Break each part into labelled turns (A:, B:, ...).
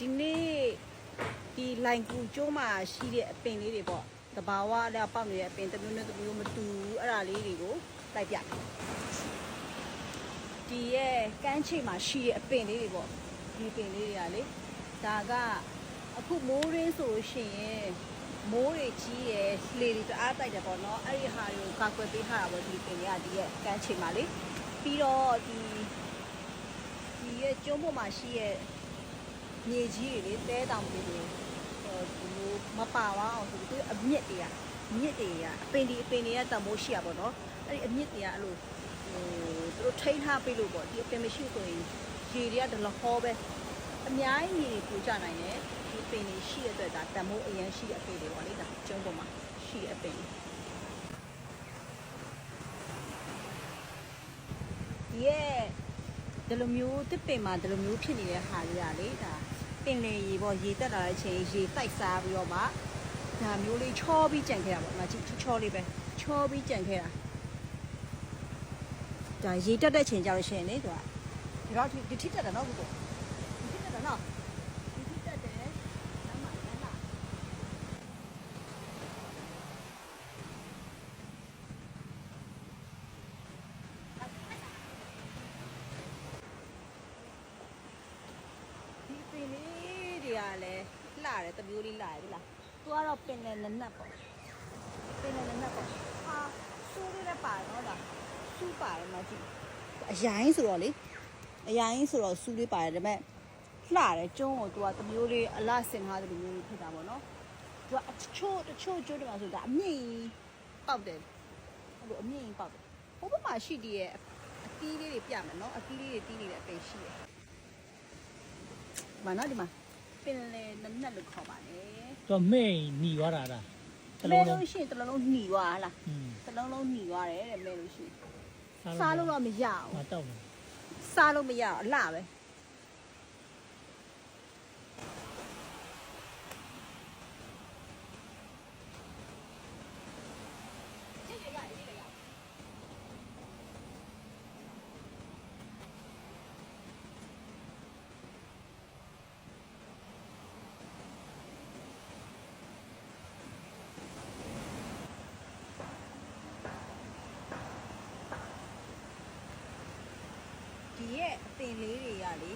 A: ဒီနေ့ဒီလိုင်ကူကျိုးမှာရှိတဲ့အပင်လေးတွေပေါ့တဘာဝနဲ့ပေါက်နေတဲ့အပင်တစ်မျိုးနဲ့တစ်မျိုးမတူဘူးအဲ့ဒါလေးတွေကိုလိုက်ပြမယ်ဒီရဲ့ကမ်းခြေမှာရှိတဲ့အပင်လေးတွေပေါ့ဒီပင်လေးတွေကလေဒါကအခုမိုးရင်းဆိုလို့ရှိရင်မိုးတွေကြီးရယ်လေတွေတအားတိုက်တယ်ပေါ့နော်အဲ့ဒီဟာတွေကိုကာကွယ်ပေးထားတာပေါ့ဒီပင်တွေကဒီရဲ့ကမ်းခြေမှာလေပြီးတော့ဒီဒီရဲ့ကျုံးပေါ်မှာရှိရဲ့ မြေကြီးတွေလေတဲတောင်တွေတွေဟိုဒီလိုမပါသွားအောင်ဆိုပြီးသူအမြင့်တွေကမြင့်တွေကအပင်ဒီအပင်တွေကတန်မိုးရှိရပါတော့အဲ့ဒီအမြင့်တွေကအဲ့လိုဟိုသူတို့ထိန်းထားပေးလို့ပေါ့ဒီအပင်မရှိဆိုရင်ရေတွေကဒလဟောပဲအများကြီးရေတွေပူကြနိုင်တယ်ဒီပင်တွေရှိတဲ့အတွက်ဒါတန်မိုးအရင်ရှိတဲ့အပင်တွေပေါ့လေဒါကျုံးပေါ်မှာရှိတဲ့အပင်တွေဒီရဲ့ဒီလိုမျိုးတစ်ပင်မှာဒီလိုမျိုးဖြစ်နေတဲ့ဟာလေးကလေဒါ ပင်လေရေပေါ့ရေတက်လာတဲ့အချိန်ရေတိုက်စားပြီးတော့မှဒါမျိုးလေးချောပြီးကြံခဲ့တာပေါ့ငါကြည့်ချောလေးပဲချောပြီးကြံခဲ့တာဒါရေတက်တဲ့ချိန်ကြောက်ရှင်လေသူကဒီတော့ဒီထိတက်တယ်နော်ခုကဒီထိတက်တယ်နော်ဒီထိတက်တယ်လမ်းမှာလမ်းလာဒီပင် လေးတွေကလည်းလှတယ်တမျိုးလေးလှတယ်ဒီလားသူကတော့ပင်နဲ့နက်နက်ပေါ့ပင်နဲ့နက်နက်ပေါ့ဟာစူးလေးလည်းပါတယ်နော်ဒါစူးပါတယ်မကြည့်အရင်ဆိုတော့လေအရင်ဆိုတော့စူးလေးပါတယ်ဒါပေမဲ့လှတယ်ကျုံးကိုသူကတမျိုးလေးအလားစင်ထားတဲ့လိုမျိုးလေးဖြစ်တာပေါ့နော်သူကအချို့တချို့ကျိုးတယ်မှာဆိုဒါအမြင့်ကြီးပေါက်တယ်အဲ့လိုအမြင့်ကြီးပေါက်တယ်ဟိုဘက်မှာရှိတည်ရဲ့အတီးလေးတွေပြမယ်နော်အတီးလေးတွေတီးနေတဲ့အပေရှိတယ်ဘာနော်ဒီမှာ ပင်လေနက်နက်လို့ခေါ်ပါလေ
B: တော့မိန်หนีသွားတာလား
A: တလုံးလုံးရှိရင်တလုံးလုံးหนีသွားလား
B: อืม
A: တလုံးလုံးหนีသွားတယ်တဲ့မဲလို့ရှိရင်စားလို့တော့မရအောင်
B: ငါတောက်တယ်
A: စားလို့မရအောင်အလှပဲ ဒီရဲ့အပင်လေးတွေကလေ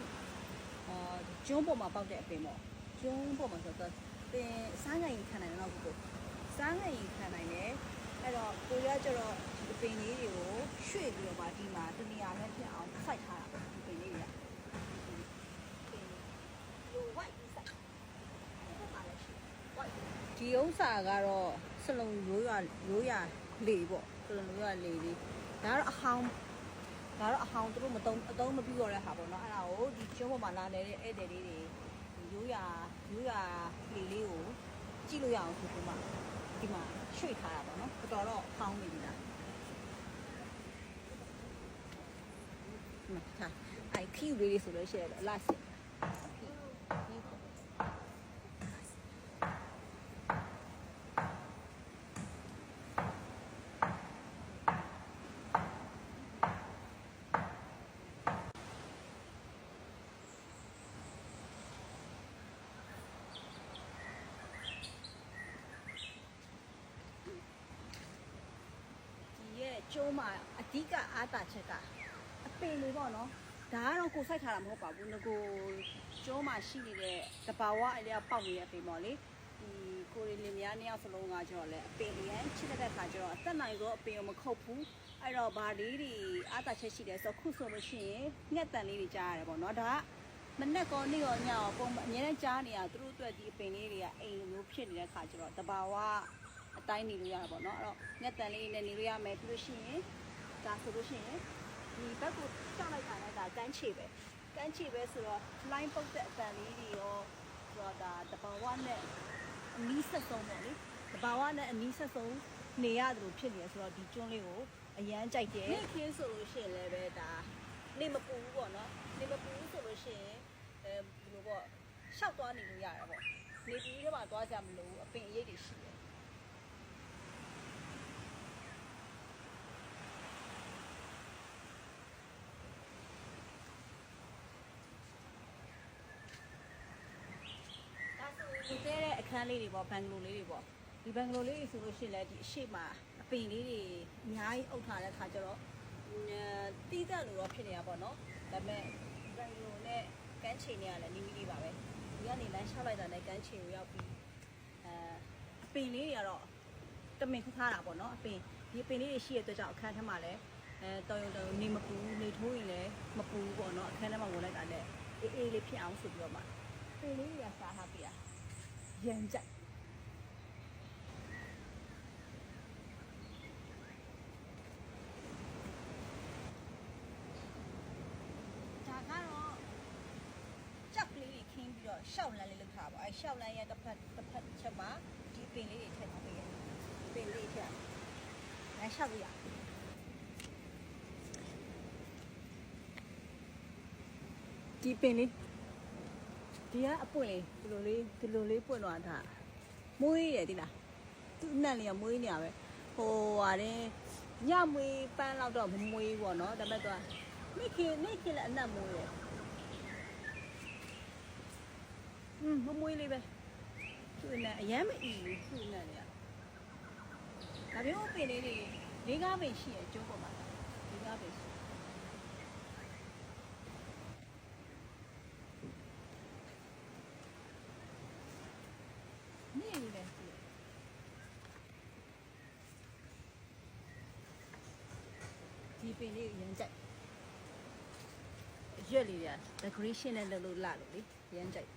A: အာကျွန်းပေါ်မှာပေါက်တဲ့အပင်ပေါ့ကျွန်းပေါ်မှာဆိုတော့ပင်စားငံရင်ခံနိုင်တယ်တော့ကိုစားငံရင်ခံနိုင်တယ်အဲ့တော့ကိုရကျတော့ဒီအပင်လေးတွေကိုရွှေ့ပြီးတော့ပါဒီမှာတနေရာနဲ့ဖြစ်အောင်စိုက်ထားတာပေါ့ဒီပင်လေးတွေကပင်ဟို white စိုက်ဒီမှာလည်းရှိ white ဒီဥစ္စာကတော့စလုံရိုးရရိုးရလေပေါ့စလုံရိုးရလေလေးဒါကတော့အဟောင်း ဒါတော့အဟောင်းသူတို့မတုံးအတုံးမပြည့်တော့တဲ့ဟာပေါ့နော်အဲ့ဒါကိုဒီကျွန်းပေါ်မှာလာနေတဲ့ဧည့်သည်လေးတွေရိုးရာရိုးရာလေလေးကိုကြည့်လို့ရအောင်ဆိုပြီးမှဒီမှာရွှေ့ထားတာပေါ့နော်တော်တော်တော့ဟောင်းနေပြီလားဒီမှာထားအဲ့ခီးလေးတွေဆိုလို့ရှိရတယ်အလားစစ်ဒီရဲ့ ကျုံးမှာအဓိကအားတာချက်ကအပင်လေးပေါ့နော်ဒါကတော့ကိုစိုက်ထားတာမဟုတ်ပါဘူးငကိုကျုံးမှာရှိနေတဲ့တဘာဝအလျောက်ပေါက်နေတဲ့အပင်ပေါ့လေဒီကိုရီလင်များနှစ်ယောက်စလုံးကကျတော့လေအပင်အရန်ချစ်တဲ့ခါကျတော့အသက်နိုင်သောအပင်ကိုမခုတ်ဘူးအဲ့တော့ဗာလေးတွေအားတာချက်ရှိတယ်ဆိုတော့ခုဆိုလို့ရှိရင်ငှက်တန်လေးတွေကြားရတယ်ပေါ့နော်ဒါကမနဲ့ကောနေ့ရောညရောပုံမှန်အများနဲ့ကြားနေရသူတို့အတွက်ဒီအပင်လေးတွေကအိမ်လိုမျိုးဖြစ်နေတဲ့ခါကျတော့တဘာဝ အတိုင်းနေလို့ရတာပေါ့နော်အဲ့တော့ငှက်တန်လေးနဲ့နေလို့ရမယ်ပြီးလို့ရှိရင်ဒါဆိုလို့ရှိရင်ဒီဘက်ကိုကြောက်လိုက်တာလည်းဒါကန်းချေပဲကန်းချေပဲဆိုတော့ line ပုတ်တဲ့အတန်လေးတွေရောဆိုတော့ဒါတဘာဝနဲ့အနီးဆက်ဆုံးပေါ့လေတဘာဝနဲ့အနီးဆက်ဆုံးနေရတယ်လို့ဖြစ်နေရဆိုတော့ဒီကျွန်းလေးကိုအရန်ကြိုက်တယ်နေ့ခင်းဆိုလို့ရှိရင်လည်းပဲဒါနေမပူဘူးပေါ့နော်နေမပူဘူးဆိုလို့ရှိရင်အဲဘယ်လိုပေါ့ရှောက်သွားနေလို့ရတာပေါ့နေပြီးတော့မှသွားကြမလို့အပင်အရိပ်တွေရှိတယ် သူတဲတဲ့အခန်းလေးတွေပေါ့ဘန်ဂလိုလေးတွေပေါ့ဒီဘန်ဂလိုလေးတွေဆိုလို့ရှိရင်လည်းဒီအရှိမအပင်လေးတွေအများကြီးအုပ်ထားတဲ့ခါကျတော့တီးသက်လို့တော့ဖြစ်နေတာပေါ့နော်ဒါပေမဲ့ဘန်ဂလိုနဲ့ကန်းချိန်တွေကလည်းနီးနီးလေးပါပဲဒီကနေလမ်းလျှောက်လိုက်တာနဲ့ကန်းချိန်ကိုရောက်ပြီးအဲအပင်လေးတွေကတော့တမင်ခထားတာပေါ့နော်အပင်ဒီအပင်လေးတွေရှိရတဲ့အတွက်ကြောင့်အခန်းထဲမှာလည်းအဲတော်ရုံတော်ရုံနေမပူနေထိုးရင်လည်းမပူဘူးပေါ့နော်အခန်းထဲမှာဝင်လိုက်တာနဲ့အေးအေးလေးဖြစ်အောင်ဆိုပြီးတော့မှပင်လေးတွေကစားထားပြတာ ရမ်းကြိုက်ဒါကတော့ကြောက်ကလေးတွေခင်းပြီးတော့ရှောက်လန်းလေးလုပ်ထားပါအဲရှောက်လန်းရဲ့တစ်ဖက်တစ်ဖက်ချက်မှာဒီပင်လေးတွေထည့်ထားပေးရတယ်ပင်လေးထည့်လမ်းရှောက်လို့ရဒီပင်လေး ဒီကအပွင့်လေးဒီလိုလေးဒီလိုလေးပွင့်သွားတာမွေးရတယ်ဒီလားသူ့အနက်လေးကမွေးနေရပဲဟိုဟာတဲ့ညမွေးပန်းလောက်တော့မမွေးဘူးပေါ့နော်ဒါပေမဲ့သူကမိခင်မိခင်လည်းအနက်မွေးတယ်อืมမမွေးလေးပဲသူ့အနက်အရမ်းမအီဘူးသူ့အနက်လေးကဒါမျိုးပင်လေးတွေလေးကားပင်ရှိရကျိုးပေါ်မှာလေးကားပင်ရှိနေနေတယ်သူ ဒီပင်လေးကိုရမ်းကြိုက်ရွက်လေးတွေက decoration နဲ့လုပ်လို့လာလို့လေရမ်းကြိုက်